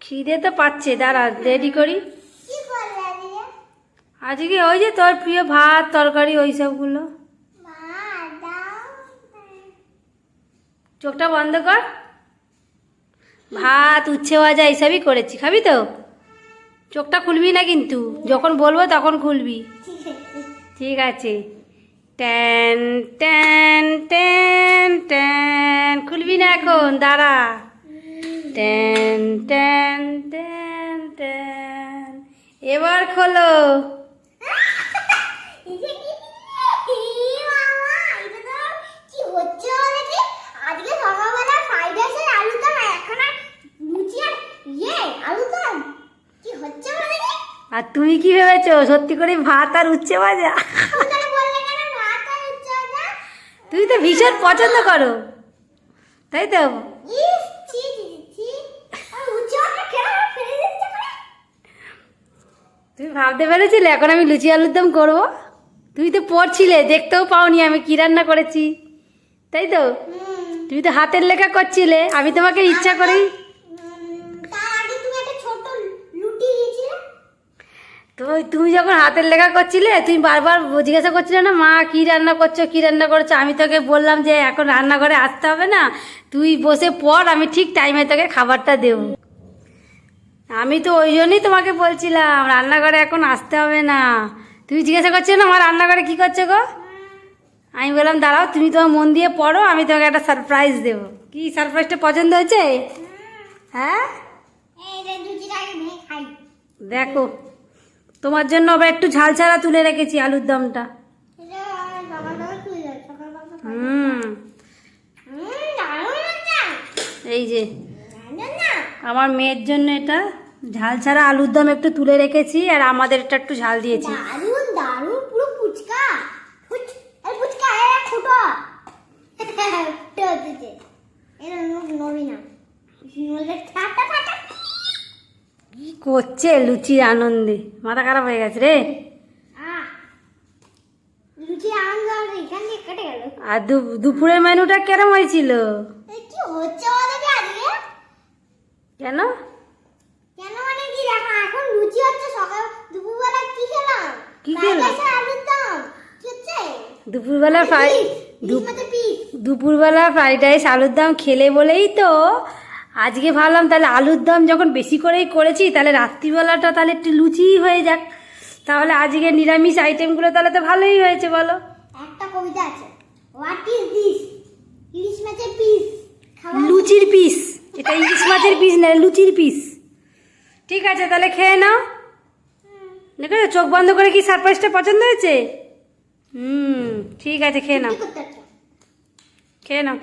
খিদে তো পাচ্ছে, দাঁড়া রেডি করি। আজকে ওই যে তোর প্রিয় ভাত, তরকারি, ওই সবগুলো। চোখটা বন্ধ কর। ভাত, উচ্ছে ভাজা, এইসবই করেছি। খাবি তো? চোখটা খুলবি না কিন্তু। যখন বলব তখন খুলবি। ঠিক আছে। ট্যান ট্যান ট্যান ট্যান। খুলবি না এখন, দাঁড়া। ট্যান ট্যান ট্যান ট্যান এবার খোলো। আর তুমি কি ভেবেছো? সত্যি করে ভাত আর উচ্ছে ভাজা? তুমি তো ভীষণ পছন্দ করো। তাই তো? তুমি ভাবতে পেরেছিলে? এখন আমি লুচি আলুর দম করব? তুমি তো পড়ছিলে, দেখতেও পাওনি আমি কি রান্না করেছি। তাই তো? তুমি তো হাতের লেখা করছিলে, আমি তোমাকে ইচ্ছা দিয়েছিলে তো তুমি যখন হাতের লেখা করছিলে, তুমি বারবার জিজ্ঞাসা করছিলে না, মা, কি রান্না করছ, কি রান্না করছ? আমি তোকে বললাম যে, এখন রান্নাঘরে আসতে হবে না, তুই বসে পড়, আমি ঠিক টাইমে তোকে খাবারটা দেবো। আমি তো ওই জন্যই তোমাকে বলছিলাম রান্নাঘরে এখন আসতে হবে না। তুমি জিজ্ঞাসা করছ না আমার রান্নাঘরে কি করছ গো? আমি বললাম দাঁড়াও তুমি তোমার মন দিয়ে পড়ো আমি তোমাকে একটা সারপ্রাইজ দেবো। কি সারপ্রাইজটা পছন্দ হয়েছে? হ্যাঁ? দেখো তোমার জন্য আবার একটু ঝাল ছাড়া তুলে রেখেছি আলুর দমটা। হুম। এই যে আমার মেয়ের জন্য এটা ঝাল ছাড়া আলুর দম একটু তুলে রেখেছি আর আমাদের এটা একটু ঝাল দিয়েছি। দারুণ দারুণ পুরো ফুচকা। ফুচকা করছে লুচির আনন্দে। মাথা খারাপ হয়ে গেছে রে। আর দুপুরের মেনুটা কেরম হয়েছিল? কি হচ্ছে কেন? কেন মানে কি দেখো এখন লুচি হচ্ছে সকাল দুপুরবেলা কি খেলাম? কি খেলাম? আলুর দম। হচ্ছে? দুপুরবেলা ফ্রাই পিস মতো পিস। দুপুরবেলা ফ্রাইড রাইস আলুর দম খেলে বলেই তো। আজকে ভাবলাম তাহলে আলুর দম যখন বেশি করেই করেছি তাহলে রাত্রিবেলাটা তাহলে একটু লুচিই হয়ে যাক। তাহলে আজকে নিরামিষ আইটেমগুলো তাহলে তো ভালোই হয়েছে বলো। একটা কবিতা আছে হোয়াট ইজ দিস ইলিশ মাছের পিস লুচির পিস এটা ইলিশ মাছের পিস না লুচির পিস ঠিক আছে তাহলে খেয়ে নাও। দেখো চোখ বন্ধ করে কি সারপ্রাইজটা পছন্দ হয়েছে? হুম ঠিক আছে খেয়ে নাও। খেয়ে নাও।